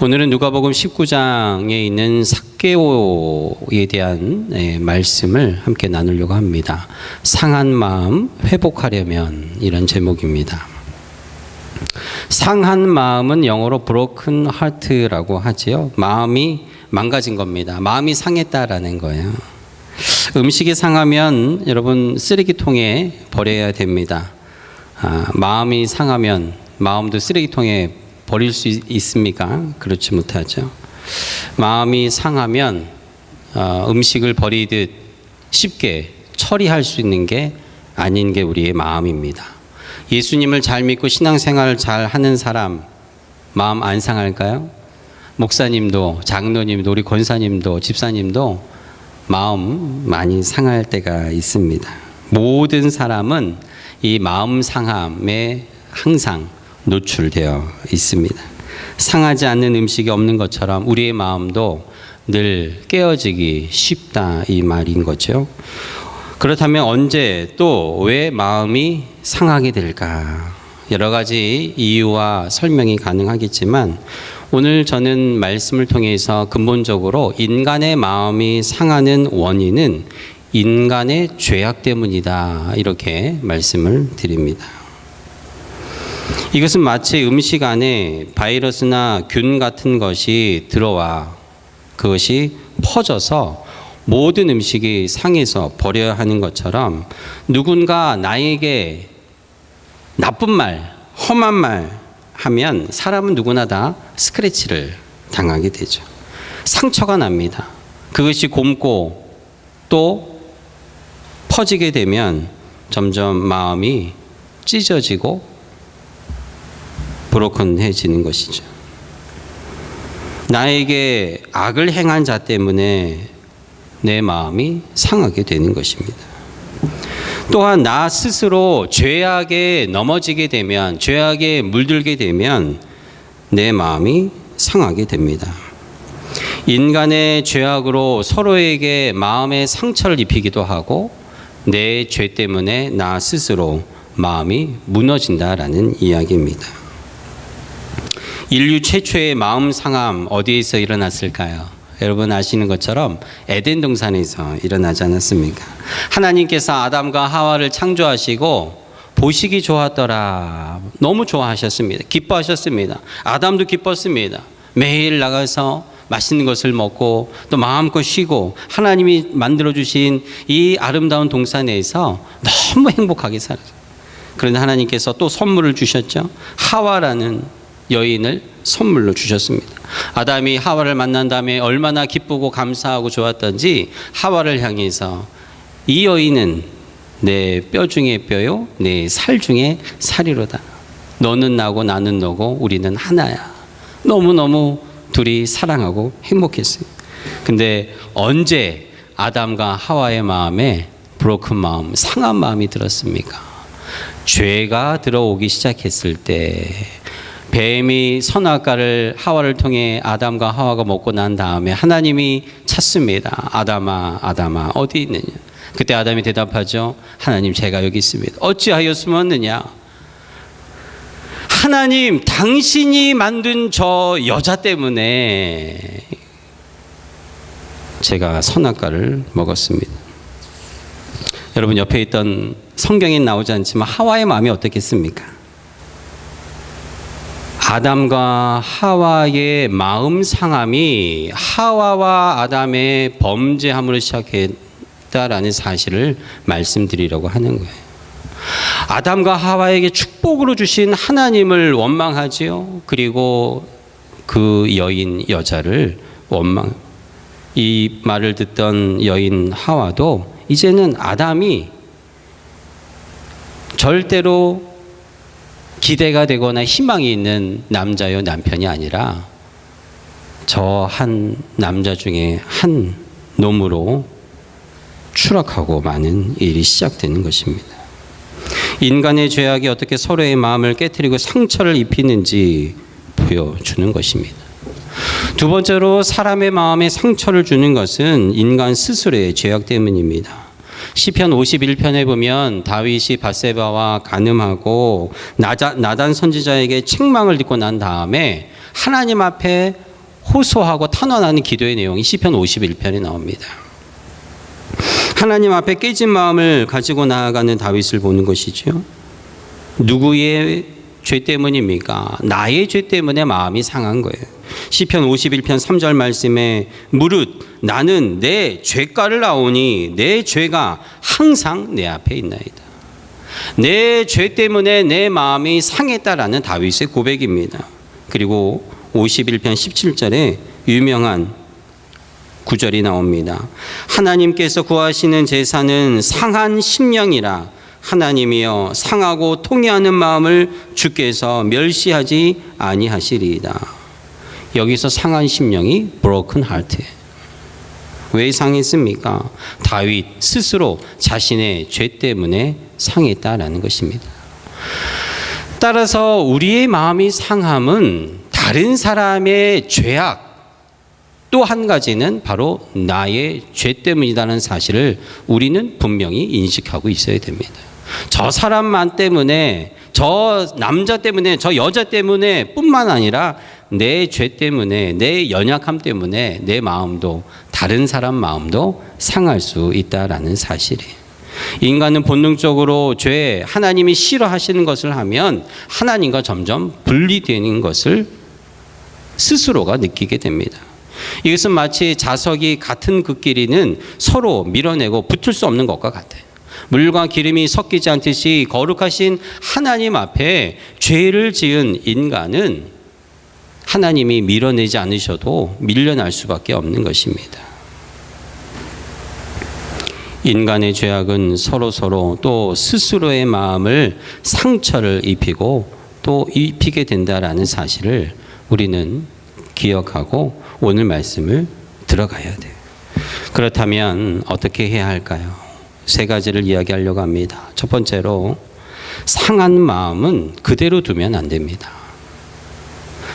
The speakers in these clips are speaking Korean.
오늘은 누가복음 19장에 있는 삭개오에 대한 예, 말씀을 함께 나누려고 합니다. 상한 마음 회복하려면 이런 제목입니다. 상한 마음은 영어로 broken heart라고 하지요. 마음이 망가진 겁니다. 마음이 상했다라는 거예요. 음식이 상하면 여러분 쓰레기통에 버려야 됩니다. 아, 마음이 상하면 마음도 쓰레기통에 버릴 수 있- 있습니까? 그렇지 못하죠. 마음이 상하면 어, 음식을 버리듯 쉽게 처리할 수 있는 게 아닌 게 우리의 마음입니다. 예수님을 잘 믿고 신앙생활을 잘 하는 사람 마음 안 상할까요? 목사님도 장로님도 우리 권사님도 집사님도 마음 많이 상할 때가 있습니다. 모든 사람은 이 마음 상함에 항상 노출되어 있습니다. 상하지 않는 음식이 없는 것처럼 우리의 마음도 늘 깨어지기 쉽다 이 말인 거죠. 그렇다면 언제 또 왜 마음이 상하게 될까? 여러 가지 이유와 설명이 가능하겠지만 오늘 저는 말씀을 통해서 근본적으로 인간의 마음이 상하는 원인은 인간의 죄악 때문이다. 이렇게 말씀을 드립니다. 이것은 마치 음식 안에 바이러스나 균 같은 것이 들어와 그것이 퍼져서 모든 음식이 상해서 버려야 하는 것처럼 누군가 나에게 나쁜 말, 험한 말 하면 사람은 누구나 다 스크래치를 당하게 되죠. 상처가 납니다. 그것이 곪고 또 퍼지게 되면 점점 마음이 찢어지고 브로큰해지는 것이죠. 나에게 악을 행한 자 때문에 내 마음이 상하게 되는 것입니다. 또한 나 스스로 죄악에 넘어지게 되면 죄악에 물들게 되면 내 마음이 상하게 됩니다. 인간의 죄악으로 서로에게 마음의 상처를 입히기도 하고 내 죄 때문에 나 스스로 마음이 무너진다라는 이야기입니다. 인류 최초의 마음 상함 어디에서 일어났을까요? 여러분 아시는 것처럼 에덴 동산에서 일어나지 않았습니까? 하나님께서 아담과 하와를 창조하시고 보시기 좋았더라. 너무 좋아하셨습니다. 기뻐하셨습니다. 아담도 기뻤습니다. 매일 나가서 맛있는 것을 먹고 또 마음껏 쉬고 하나님이 만들어 주신 이 아름다운 동산에서 너무 행복하게 살았어요. 그런데 하나님께서 또 선물을 주셨죠. 하와라는 여인을 선물로 주셨습니다. 아담이 하와를 만난 다음에 얼마나 기쁘고 감사하고 좋았던지 하와를 향해서 이 여인은 내 뼈 중에 뼈요, 내 살 중에 살이로다. 너는 나고 나는 너고 우리는 하나야. 너무너무 둘이 사랑하고 행복했어요. 근데 언제 아담과 하와의 마음에 브로큰 마음, 상한 마음이 들었습니까? 죄가 들어오기 시작했을 때 뱀이 선악과를 하와를 통해 아담과 하와가 먹고 난 다음에 하나님이 찾습니다. 아담아, 아담아, 어디 있느냐? 그때 아담이 대답하죠. 하나님, 제가 여기 있습니다. 어찌하여 숨었느냐? 하나님, 당신이 만든 저 여자 때문에 제가 선악과를 먹었습니다. 여러분 옆에 있던 성경에 나오지 않지만 하와의 마음이 어떻겠습니까? 아담과 하와의 마음 상함이 하와와 아담의 범죄함으로 시작했다라는 사실을 말씀드리려고 하는 거예요. 아담과 하와에게 축복으로 주신 하나님을 원망하지요. 그리고 그 여인 여자를 원망. 이 말을 듣던 여인 하와도 이제는 아담이 절대로 기대가 되거나 희망이 있는 남자요 남편이 아니라 저 한 남자 중에 한 놈으로 추락하고 많은 일이 시작되는 것입니다. 인간의 죄악이 어떻게 서로의 마음을 깨뜨리고 상처를 입히는지 보여주는 것입니다. 두 번째로 사람의 마음에 상처를 주는 것은 인간 스스로의 죄악 때문입니다. 시편 51편에 보면 다윗이 바세바와 간음하고 나단 선지자에게 책망을 듣고 난 다음에 하나님 앞에 호소하고 탄원하는 기도의 내용이 시편 51편에 나옵니다. 하나님 앞에 깨진 마음을 가지고 나아가는 다윗을 보는 것이죠. 누구의 죄 때문입니까? 나의 죄 때문에 마음이 상한 거예요. 시편 51편 3절 말씀에 무릇 나는 내 죄가를 나오니 내 죄가 항상 내 앞에 있나이다. 내 죄 때문에 내 마음이 상했다라는 다윗의 고백입니다. 그리고 51편 17절에 유명한 구절이 나옵니다. 하나님께서 구하시는 제사는 상한 심령이라 하나님이여 상하고 통해하는 마음을 주께서 멸시하지 아니하시리이다. 여기서 상한 심령이 broken heart. 왜 상했습니까? 다윗 스스로 자신의 죄 때문에 상했다라는 것입니다. 따라서 우리의 마음이 상함은 다른 사람의 죄악 또 한 가지는 바로 나의 죄 때문이라는 사실을 우리는 분명히 인식하고 있어야 됩니다. 저 사람만 때문에 저 남자 때문에 저 여자 때문에 뿐만 아니라 내 죄 때문에 내 연약함 때문에 내 마음도 다른 사람 마음도 상할 수 있다라는 사실이에요. 인간은 본능적으로 죄 하나님이 싫어하시는 것을 하면 하나님과 점점 분리되는 것을 스스로가 느끼게 됩니다. 이것은 마치 자석이 같은 그 길이는 서로 밀어내고 붙을 수 없는 것과 같아요. 물과 기름이 섞이지 않듯이 거룩하신 하나님 앞에 죄를 지은 인간은 하나님이 밀어내지 않으셔도 밀려날 수밖에 없는 것입니다. 인간의 죄악은 서로 서로 또 스스로의 마음을 상처를 입히고 또 입히게 된다라는 사실을 우리는 기억하고 오늘 말씀을 들어가야 돼요. 그렇다면 어떻게 해야 할까요? 세 가지를 이야기하려고 합니다. 첫 번째로 상한 마음은 그대로 두면 안 됩니다.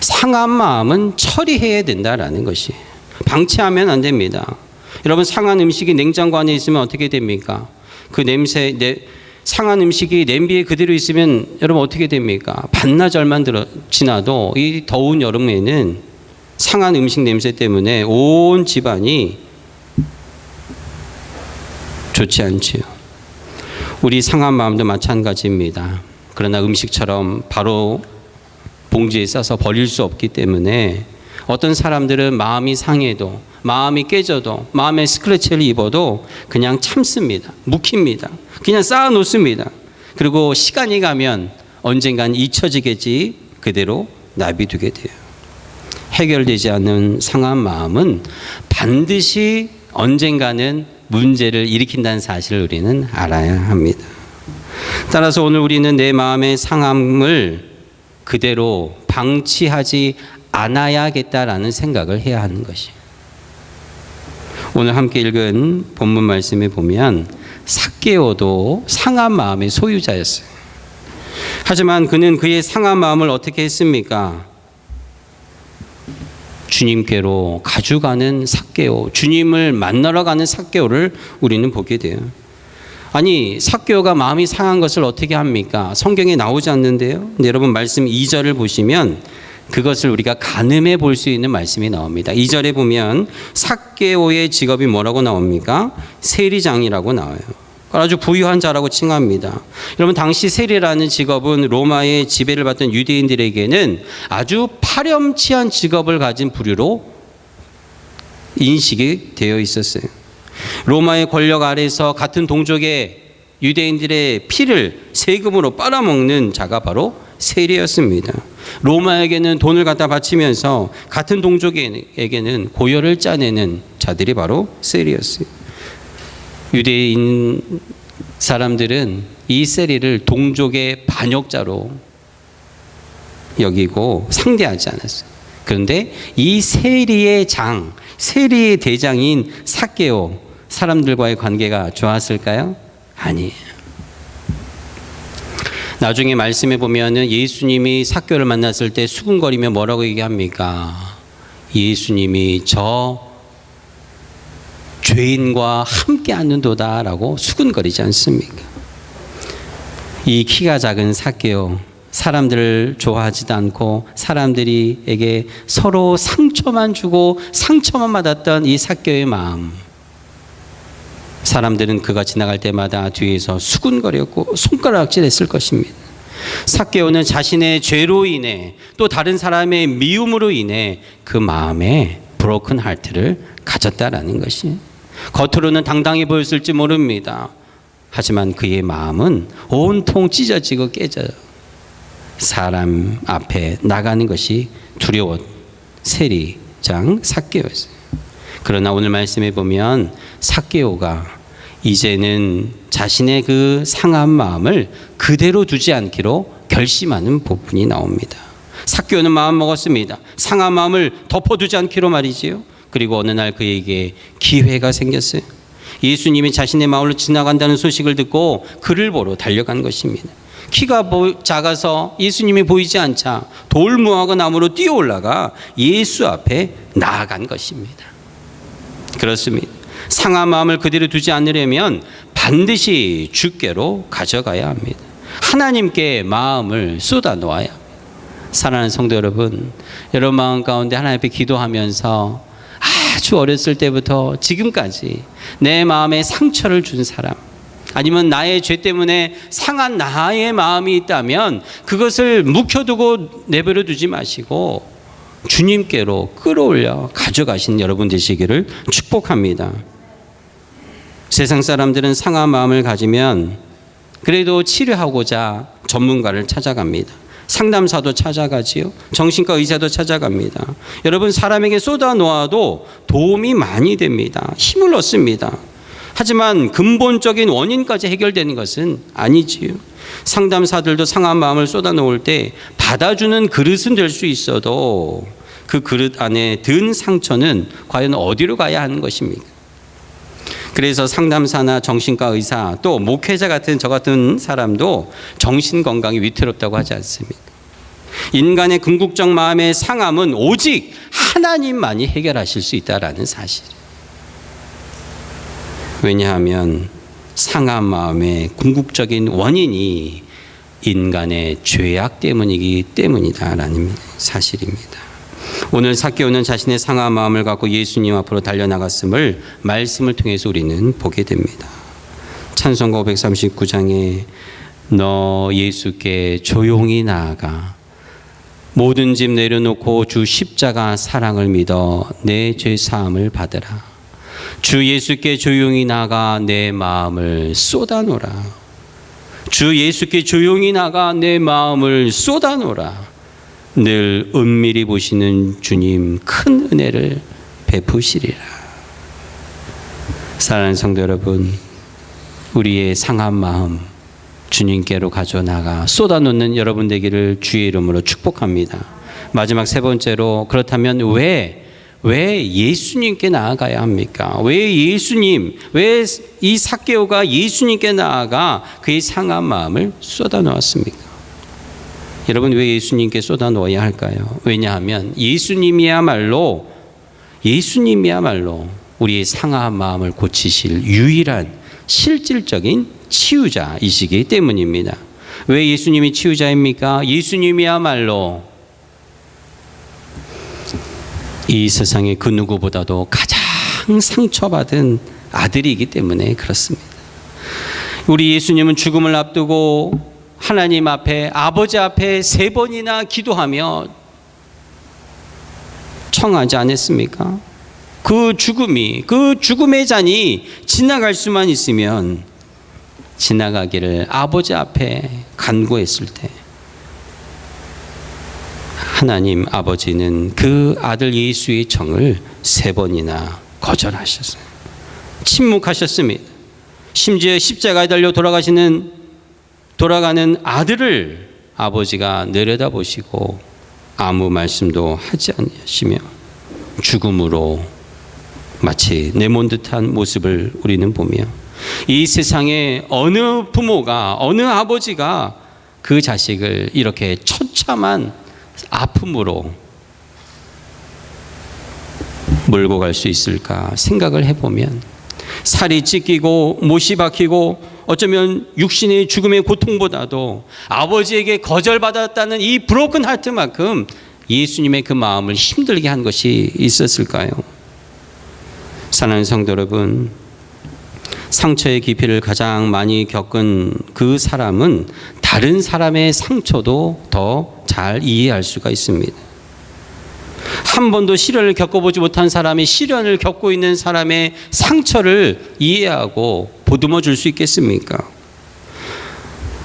상한 마음은 처리해야 된다라는 것이 방치하면 안 됩니다. 여러분 상한 음식이 냉장고 안에 있으면 어떻게 됩니까? 그 냄새 내, 상한 음식이 냄비에 그대로 있으면 여러분 어떻게 됩니까? 반나절만 들어 지나도 이 더운 여름에는 상한 음식 냄새 때문에 온 집안이 좋지 않지요. 우리 상한 마음도 마찬가지입니다. 그러나 음식처럼 바로 봉지에 싸서 버릴 수 없기 때문에 어떤 사람들은 마음이 상해도 마음이 깨져도 마음에 스크래치를 입어도 그냥 참습니다. 묵힙니다. 그냥 쌓아 놓습니다. 그리고 시간이 가면 언젠간 잊혀지겠지 그대로 놔비두게 돼요. 해결되지 않는 상한 마음은 반드시 언젠가는 문제를 일으킨다는 사실을 우리는 알아야 합니다. 따라서 오늘 우리는 내 마음의 상함을 그대로 방치하지 않아야겠다라는 생각을 해야 하는 것이. 오늘 함께 읽은 본문 말씀에 보면 삭개오도 상한 마음의 소유자였어요. 하지만 그는 그의 상한 마음을 어떻게 했습니까? 주님께로 가져가는 삭개오, 주님을 만나러 가는 삭개오를 우리는 보게 돼요. 아니, 삭개오가 마음이 상한 것을 어떻게 합니까? 성경에 나오지 않는데요. 근데 여러분 말씀 2절을 보시면 그것을 우리가 가늠해 볼 수 있는 말씀이 나옵니다. 2절에 보면 삭개오의 직업이 뭐라고 나옵니까? 세리장이라고 나와요. 아주 부유한 자라고 칭합니다. 여러분 당시 세리라는 직업은 로마의 지배를 받던 유대인들에게는 아주 파렴치한 직업을 가진 부류로 인식이 되어 있었어요. 로마의 권력 아래서 같은 동족의 유대인들의 피를 세금으로 빨아먹는 자가 바로 세리였습니다. 로마에게는 돈을 갖다 바치면서 같은 동족에게는 고열을 짜내는 자들이 바로 세리였어요. 유대인 사람들은 이 세리를 동족의 반역자로 여기고 상대하지 않았어요. 그런데 이 세리의 장, 세리의 대장인 사케오 사람들과의 관계가 좋았을까요? 아니에요. 나중에 말씀해 보면은 예수님이 사교를 만났을 때 수군거리며 뭐라고 얘기합니까? 예수님이 저 죄인과 함께 앉는도다라고 수군거리지 않습니까? 이 키가 작은 사개오 사람들을 좋아하지도 않고 사람들이에게 서로 상처만 주고 상처만 받았던 이 사교의 마음. 사람들은 그가 지나갈 때마다 뒤에서 수군거렸고 손가락질했을 것입니다. 사개오는 자신의 죄로 인해 또 다른 사람의 미움으로 인해 그 마음에 브로큰 하트를 가졌다라는 것이 겉으로는 당당해 보였을지 모릅니다. 하지만 그의 마음은 온통 찢어지고 깨져요. 사람 앞에 나가는 것이 두려워 세리장 사개오였어요. 그러나 오늘 말씀에 보면 사개오가 이제는 자신의 그 상한 마음을 그대로 두지 않기로 결심하는 부분이 나옵니다. 사교는 마음 먹었습니다. 상한 마음을 덮어두지 않기로 말이지요. 그리고 어느 날 그에게 기회가 생겼어요. 예수님이 자신의 마을로 지나간다는 소식을 듣고 그를 보러 달려간 것입니다. 키가 작아서 예수님이 보이지 않자 돌무하고 나무로 뛰어 올라가 예수 앞에 나아간 것입니다. 그렇습니다. 상한 마음을 그대로 두지 않으려면 반드시 주께로 가져가야 합니다. 하나님께 마음을 쏟아 놓아야 합니다. 사랑하는 성도 여러분, 여러분 마음 가운데 하나님 앞에 기도하면서 아주 어렸을 때부터 지금까지 내 마음에 상처를 준 사람, 아니면 나의 죄 때문에 상한 나의 마음이 있다면 그것을 묵혀두고 내버려 두지 마시고 주님께로 끌어올려 가져가신 여러분 되시기를 축복합니다. 세상 사람들은 상한 마음을 가지면 그래도 치료하고자 전문가를 찾아갑니다. 상담사도 찾아가지요. 정신과 의사도 찾아갑니다. 여러분 사람에게 쏟아 놓아도 도움이 많이 됩니다. 힘을 얻습니다. 하지만 근본적인 원인까지 해결되는 것은 아니지요. 상담사들도 상한 마음을 쏟아 놓을 때 받아주는 그릇은 될 수 있어도 그 그릇 안에 든 상처는 과연 어디로 가야 하는 것입니까? 그래서 상담사나 정신과 의사 또 목회자 같은 저 같은 사람도 정신 건강이 위태롭다고 하지 않습니까? 인간의 궁극적 마음의 상함은 오직 하나님만이 해결하실 수 있다라는 사실. 왜냐하면 상한 마음의 궁극적인 원인이 인간의 죄악 때문이기 때문이다라는 사실입니다. 오늘 사개오는 자신의 상한 마음을 갖고 예수님 앞으로 달려나갔음을 말씀을 통해서 우리는 보게 됩니다. 찬송가 539장에 너 예수께 조용히 나아가 모든 짐 내려놓고 주 십자가 사랑을 믿어 내 죄 사함을 받으라. 주 예수께 조용히 나가 내 마음을 쏟아놓라. 주 예수께 조용히 나가 내 마음을 쏟아놓라. 늘 은밀히 보시는 주님 큰 은혜를 베푸시리라. 사랑하는 성도 여러분, 우리의 상한 마음 주님께로 가져나가 쏟아놓는 여러분 되기를 주의 이름으로 축복합니다. 마지막 세 번째로 그렇다면 왜, 왜 예수님께 나아가야 합니까? 왜 예수님, 왜 이 사개오가 예수님께 나아가 그의 상한 마음을 쏟아놓았습니까? 여러분 왜 예수님께 쏟아 놓아야 할까요? 왜냐하면 예수님이야말로 예수님이야말로 우리의 상한 마음을 고치실 유일한 실질적인 치유자이시기 때문입니다. 왜 예수님이 치유자입니까? 예수님이야말로 이 세상의 그 누구보다도 가장 상처받은 아들이기 때문에 그렇습니다. 우리 예수님은 죽음을 앞두고 하나님 앞에 아버지 앞에 세 번이나 기도하며 청하지 않았습니까? 그 죽음이 그 죽음의 잔이 지나갈 수만 있으면 지나가기를 아버지 앞에 간구했을 때 하나님 아버지는 그 아들 예수의 청을 세 번이나 거절하셨어요. 침묵하셨습니다. 심지어 십자가에 달려 돌아가시는 돌아가는 아들을 아버지가 내려다 보시고 아무 말씀도 하지 않으시며 죽음으로 마치 내몬 듯한 모습을 우리는 보며 이 세상에 어느 부모가 어느 아버지가 그 자식을 이렇게 처참한 아픔으로 몰고 갈 수 있을까 생각을 해보면 살이 찢기고 못이 박히고 어쩌면 육신의 죽음의 고통보다도 아버지에게 거절받았다는 이 브로큰 하트만큼 예수님의 그 마음을 힘들게 한 것이 있었을까요? 사랑하는 성도 여러분, 상처의 깊이를 가장 많이 겪은 그 사람은 다른 사람의 상처도 더 잘 이해할 수가 있습니다. 한 번도 시련을 겪어보지 못한 사람이 시련을 겪고 있는 사람의 상처를 이해하고 보듬어 줄 수 있겠습니까?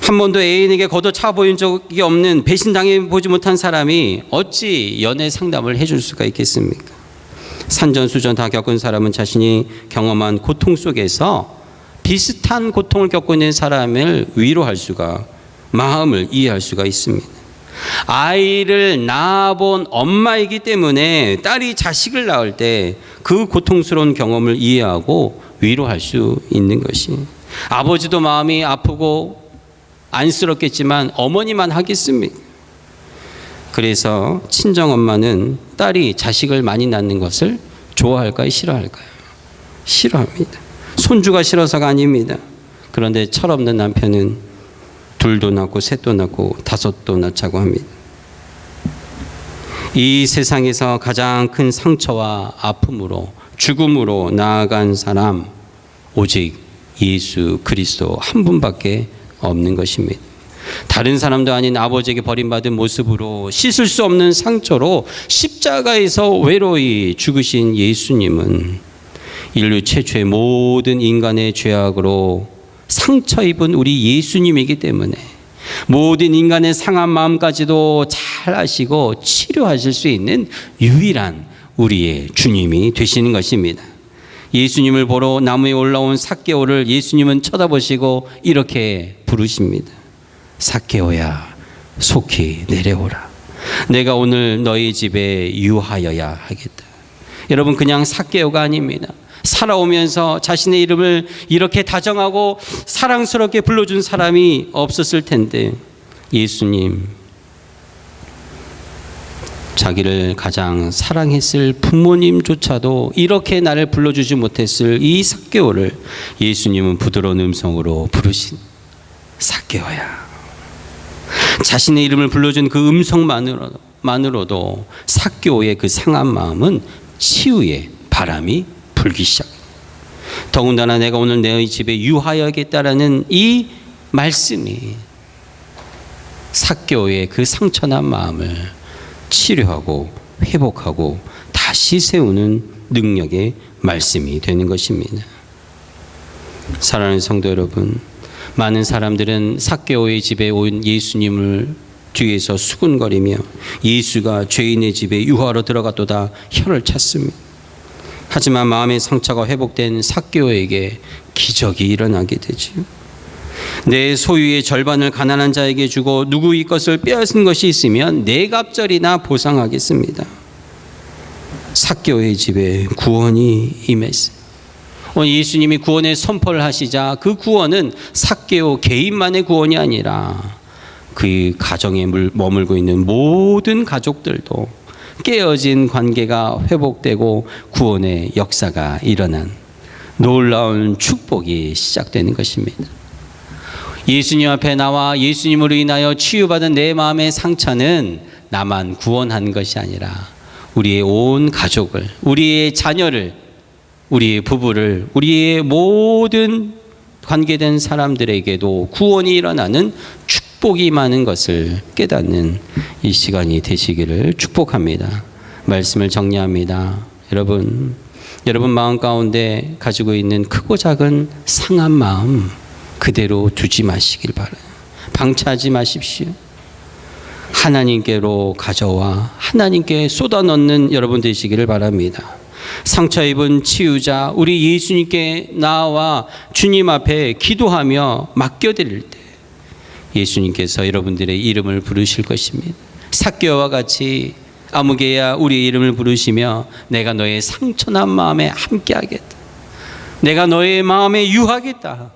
한 번도 애인에게 걷어 차 보인 적이 없는 배신당해 보지 못한 사람이 어찌 연애 상담을 해줄 수가 있겠습니까? 산전수전 다 겪은 사람은 자신이 경험한 고통 속에서 비슷한 고통을 겪고 있는 사람을 위로할 수가 마음을 이해할 수가 있습니다. 아이를 낳아본 엄마이기 때문에 딸이 자식을 낳을 때 그 고통스러운 경험을 이해하고 위로할 수 있는 것이 아버지도 마음이 아프고 안쓰럽겠지만 어머니만 하겠습니까? 그래서 친정 엄마는 딸이 자식을 많이 낳는 것을 좋아할까요? 싫어할까요? 싫어합니다. 손주가 싫어서가 아닙니다. 그런데 철없는 남편은 둘도 낳고 셋도 낳고 다섯도 낳자고 합니다. 이 세상에서 가장 큰 상처와 아픔으로 죽음으로 나아간 사람 오직 예수 그리스도 한 분밖에 없는 것입니다. 다른 사람도 아닌 아버지에게 버림받은 모습으로 씻을 수 없는 상처로 십자가에서 외로이 죽으신 예수님은 인류 최초의 모든 인간의 죄악으로 상처 입은 우리 예수님이기 때문에 모든 인간의 상한 마음까지도 잘 아시고 치료하실 수 있는 유일한 우리의 주님이 되시는 것입니다. 예수님을 보러 나무에 올라온 삭개오를 예수님은 쳐다보시고 이렇게 부르십니다. 삭개오야 속히 내려오라. 내가 오늘 너희 집에 유하여야 하겠다. 여러분 그냥 삭개오가 아닙니다. 살아오면서 자신의 이름을 이렇게 다정하고 사랑스럽게 불러준 사람이 없었을 텐데 예수님 자기를 가장 사랑했을 부모님조차도 이렇게 나를 불러주지 못했을 이 삭개오를 예수님은 부드러운 음성으로 부르신 삭개오야. 자신의 이름을 불러준 그 음성만으로도 만으로도 삭개오의 그 상한 마음은 치유의 바람이 불기 시작. 더군다나 내가 오늘 내 집에 유하여야겠다라는 이 말씀이 삭교의 그 상처난 마음을 치료하고 회복하고 다시 세우는 능력의 말씀이 되는 것입니다. 사랑하는 성도 여러분, 많은 사람들은 삭개오의 집에 온 예수님을 뒤에서 수군거리며 예수가 죄인의 집에 유하로 들어갔도다 혀를 찼습니다. 하지만 마음의 상처가 회복된 삭개오에게 기적이 일어나게 되지요. 내 소유의 절반을 가난한 자에게 주고 누구의 것을 빼앗은 것이 있으면 네 갑절이나 보상하겠습니다. 삭개오의 집에 구원이 임했어요. 오늘 예수님이 구원의 선포를 하시자 그 구원은 삭개오 개인만의 구원이 아니라 그 가정에 머물고 있는 모든 가족들도 깨어진 관계가 회복되고 구원의 역사가 일어난 놀라운 축복이 시작되는 것입니다. 예수님 앞에 나와 예수님으로 인하여 치유받은 내 마음의 상처는 나만 구원한 것이 아니라 우리의 온 가족을, 우리의 자녀를, 우리의 부부를, 우리의 모든 관계된 사람들에게도 구원이 일어나는 축 복이 많은 것을 깨닫는 이 시간이 되시기를 축복합니다. 말씀을 정리합니다. 여러분, 여러분 마음 가운데 가지고 있는 크고 작은 상한 마음 그대로 두지 마시길 바라요. 방치하지 마십시오. 하나님께로 가져와 하나님께 쏟아 넣는 여러분 되시기를 바랍니다. 상처 입은 치유자 우리 예수님께 나와 주님 앞에 기도하며 맡겨드릴 때 예수님께서 여러분들의 이름을 부르실 것입니다. 삭개와 같이 아무개야 우리의 이름을 부르시며 내가 너의 상처난 마음에 함께하겠다. 내가 너의 마음에 유하겠다.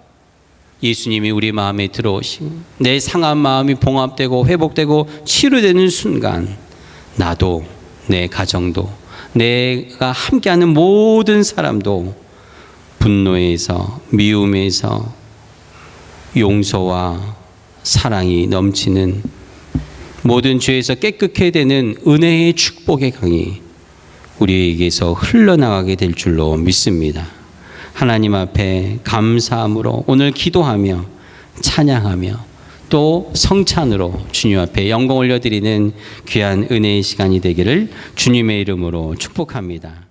예수님이 우리 마음에 들어오신 내 상한 마음이 봉합되고 회복되고 치료되는 순간 나도 내 가정도 내가 함께하는 모든 사람도 분노에서 미움에서 용서와 사랑이 넘치는 모든 죄에서 깨끗게 되는 은혜의 축복의 강이 우리에게서 흘러나가게 될 줄로 믿습니다. 하나님 앞에 감사함으로 오늘 기도하며 찬양하며 또 성찬으로 주님 앞에 영광 올려드리는 귀한 은혜의 시간이 되기를 주님의 이름으로 축복합니다.